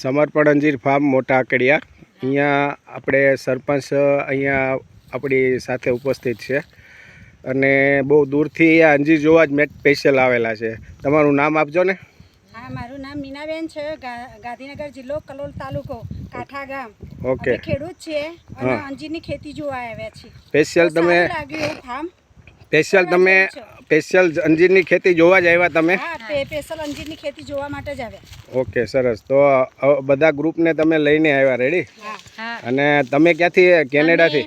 સમર્પણ અંજીર ફાર્મ મોટા આકડિયા. અહીંયા આપણે સરપંચ અહીંયા આપણી સાથે ઉપસ્થિત છે. અને બહુ દૂરથી આ અંજીર જોવા જ મેં સ્પેશિયલ આવેલા છે. તમારું નામ આપજો ને. હા મારું નામ મીનાબેન છે ગાંધીનગર જિલ્લો કલોલ તાલુકો કાંઠા ગામ. ઓકે. ખેડૂત અને અંજીરની ખેતી જોવા આવ્યા છીએ. સ્પેશિયલ તમે ફાર્મ. સ્પેશિયલ તમે છે. સ્પેશિયલ અંજીરની ખેતી જોવા જ આવ્યા તમે? સ્પેશિયલ અંજીરની ખેતી જોવા માટે જ આવ્યા. ઓકે સરસ. તો બધા ગ્રુપને તમે લઈને આવ્યા રેડી? અને તમે ક્યાંથી કેનેડાથી?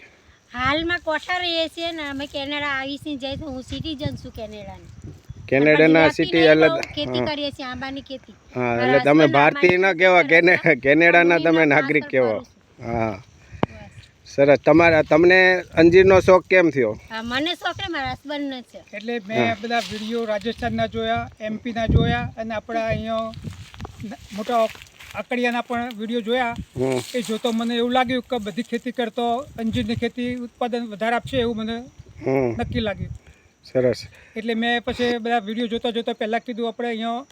હાલમાં કોઠા રહીએ છીએ ને અમે કેનેડા આવી જાય તો હું સિટીઝન છું કેનેડાની. કેનેડાના સિટી બહુ ખેતી. કરીએ છીએ આંબાની ખેતી. હા એટલે તમે ભારતીય ન કહેવા કેને કેનેડાના તમે નાગરિક કહેવા હા. સરસ. તમારા તમને અંજીરનો શોખ કેમ થયો? હા, મને શોખ ને મારા હસબન્ડને છે. એટલે મેં બધા વીડિયો રાજસ્થાનના જોયા એમપીના જોયા અને આપણા અહીંયા મોટા આકડિયાના પણ વીડિયો જોયા. એ જોતો મને એવું લાગ્યું કે બધી ખેતી કરતો અંજીરની ખેતી ઉત્પાદન વધારે આપશે એવું મને નક્કી લાગ્યું. સરસ. એટલે મેં પછી બધા વીડિયો જોતા જોતા પહેલાં કીધું આપણે અહીંયા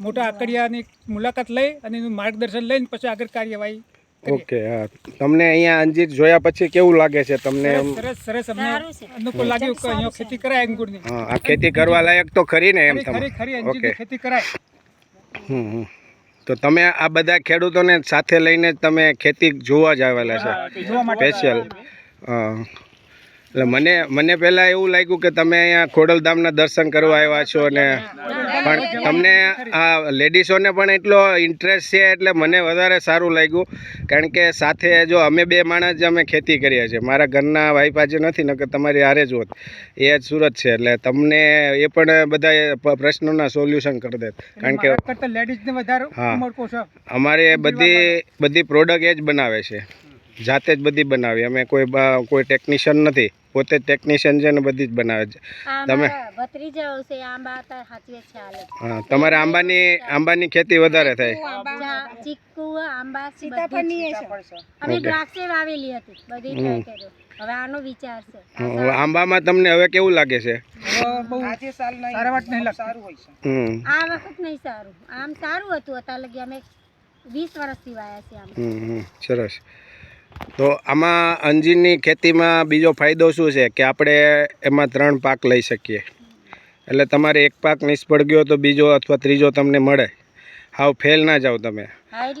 મોટા આકડિયાની મુલાકાત લઈ અને એનું માર્ગદર્શન લઈને પછી આગળ કાર્યવાહી. ઓકે હા. તમને અહીંયા અંજીર જોયા પછી કેવું લાગે છે? તમને એમ? સરસ સરસ. અમને અનુકૂળ લાગ્યું કે અહીંયા ખેતી કરાય અંગુરની. હા આ ખેતી કરવા લાયક તો ખરી ને એમ તમે? ખરી ખરી. ઓકે. અંજીરની ખેતી કરાય. હમ. તો તમે આ બધા ખેડૂતોને સાથે લઈને જ તમે ખેતી જોવા જ આવેલા છે. સ્પેશિયલ હા. એટલે મને મને પહેલાં એવું લાગ્યું કે તમે અહીંયા ખોડલધામના દર્શન કરવા આવ્યા છો ને પણ તમને આ લેડીઝોને પણ એટલો ઇન્ટરેસ્ટ છે એટલે મને વધારે સારું લાગ્યું. કારણ કે સાથે જો અમે બે માણસ જ અમે ખેતી કરીએ છીએ. મારા ઘરના વાઈફ આજે નથી ને કે તમારી હારે જ હોત. એ જ સુરત છે એટલે તમને એ પણ બધા પ્રશ્નોના સોલ્યુશન કરી દેત. કારણ કે હા. અમારે બધી બધી પ્રોડક્ટ એ જ બનાવે છે. જાતે જ બધી બનાવી. અમે કોઈ કોઈ ટેકનિશિયન નથી. પોતે ટેકનિશિયન છે ને બધી જ બનાવે છે. તમે- છે આંબા હતા સાચવે છે હા તમારે આંબાની આંબાની ખેતી વધારે થાય. ચીકુ આંબા સીતાફળની જ. એ છે. અમે દ્રાક્ષે વાવેલી હતી બધી હવે આનો વિચાર છે. આંબામાં તમને હવે કેવું લાગે છે? સારા આ વખત નહીં સારું. આમ સારું હતું અત્યારે લગી અમે વીસ વર્ષથી વાયા છે આમ. સરસ. તો આમાં અંજીરની ખેતીમાં બીજો ફાયદો શું છે કે આપણે એમાં ત્રણ પાક લઈ શકીએ. એટલે તમારે એક પાક નિષ્ફળ ગયો તો બીજો અથવા ત્રીજો તમને મળે. હાવ ફેલ ના જાઓ તમે.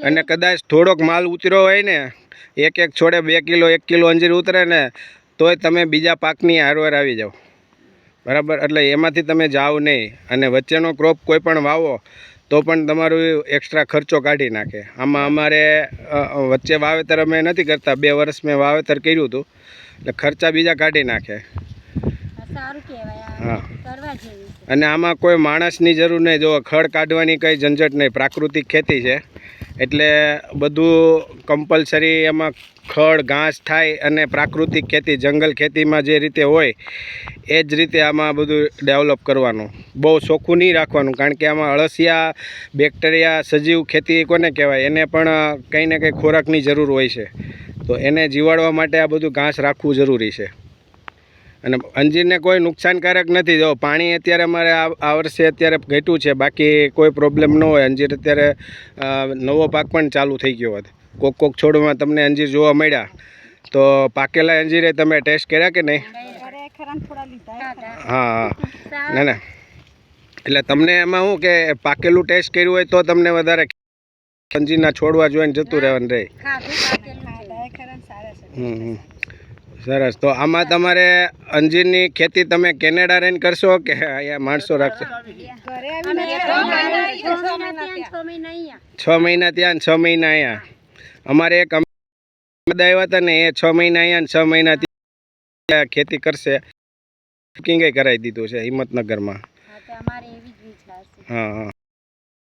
અને કદાચ થોડોક માલ ઉતર્યો હોય ને એક એક છોડે બે કિલો એક કિલો અંજીર ઉતરે ને તોય તમે બીજા પાકની હારવાર આવી જાઓ. બરાબર? એટલે એમાંથી તમે જાઓ નહીં. અને વચ્ચેનો ક્રોપ કોઈ પણ વાવો તો પણ તમારું એક્સ્ટ્રા ખર્ચો કાઢી નાખે. આમાં અમારે વચ્ચે વાવેતર અમે નથી કરતા. બે વર્ષ મેં વાવેતર કર્યું હતું. એટલે ખર્ચા બીજા કાઢી નાખે. હા. અને આમાં કોઈ માણસની જરૂર નહીં. જો ખડ કાઢવાની કંઈ ઝંઝટ નહીં. પ્રાકૃતિક ખેતી છે. એટલે બધું કમ્પલસરી એમાં ખડ, ઘાસ થાય અને પ્રાકૃતિક ખેતી, જંગલ ખેતીમાં જે રીતે હોય એ જ રીતે આમાં બધું ડેવલપ કરવાનું. બહુ ચોખ્ખું નહીં રાખવાનું, કારણ કે આમાં અળસિયા બેક્ટેરિયા સજીવ ખેતી કોને કહેવાય? એને પણ કંઈ ને કંઈ ખોરાકની જરૂર હોય છે. તો એને જીવાડવા માટે આ બધું ઘાસ રાખવું જરૂરી છે. અને અંજીરને કોઈ નુકસાનકારક નથી. જો પાણી અત્યારે અમારે આ વર્ષે અત્યારે ઘટ્યું છે બાકી કોઈ પ્રોબ્લેમ ન હોય. અંજીર અત્યારે નવો પાક પણ ચાલુ થઈ ગયો હતો કોક કોક છોડમાં તમને અંજીર જોવા મળ્યા. તો પાકેલા અંજીરે તમે ટેસ્ટ કર્યા કે નહીં. હા હા. ના ના. એટલે તમને એમાં શું કે પાકેલું ટેસ્ટ કર્યું હોય તો તમને વધારે અંજીરના છોડવા જોઈને જતું રહેવાનું રહે. હમ હમ. સરસ. તો આમાં તમારે અંજીરની ખેતી તમે કેનેડા રહીને કરશો કે અહીંયા માણસો રાખશો? ઘરે અમે આવીને છ મહિના ત્યાં, છ મહિના અહીંયા. છ મહિના ત્યાં ને છ મહિના અહીંયા. અમારે એક અમદાવાદ આવ્યા હતા ને એ છ મહિના અહીંયા ને છ મહિના ત્યાં ખેતી કરશે. બુકિંગે કરાવી દીધું છે હિંમતનગરમાં. હા, તો અમારે એવી જ વિચાર છે. હા.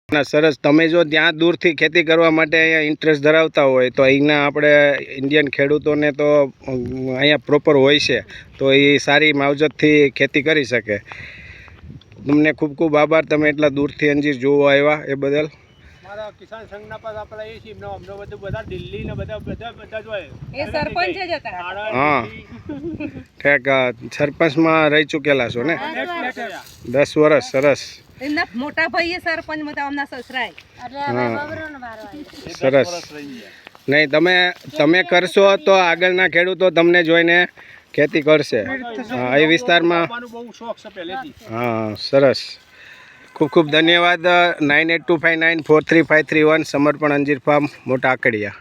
સરસ. તમે જો ત્યાં દૂરથી ખેતી કરવા માટે અહીંયા ઇન્ટરેસ્ટ ધરાવતા હોય તો અહીંના આપણે ઇન્ડિયન ખેડૂતોને તો અહીંયા પ્રોપર હોય છે. તો એ સારી માવજતથી ખેતી કરી શકે. તમને ખૂબ ખૂબ આભાર. તમે એટલા દૂરથી અંજીર જોવા આવ્યા એ બદલ. મારા કિસાન સંઘના પાસે આપણે એ છીએ અમને અમને બધું બધા દિલ્હી ને બધા બધા બધા જ એ સરપંચ જ હતા. હા. ઠેક સરપંચમાં રહી ચૂકેલા છો ને. દસ વર્ષ સરસ. એમના મોટા ભાઈએ સરપંચમાં આમના સસરાય સરસ. નહીં તમે તમે કરશો તો આગળના ખેડૂતો તમને જોઈને ખેતી કરશે. હા એ વિસ્તારમાં આવવાનું બહુ શોખ છે પહેલેથી હા સરસ. ખૂબ ખૂબ ધન્યવાદ nine eight two five nine four three five three one Samarpan Anjeer farm મોટા આકડિયા.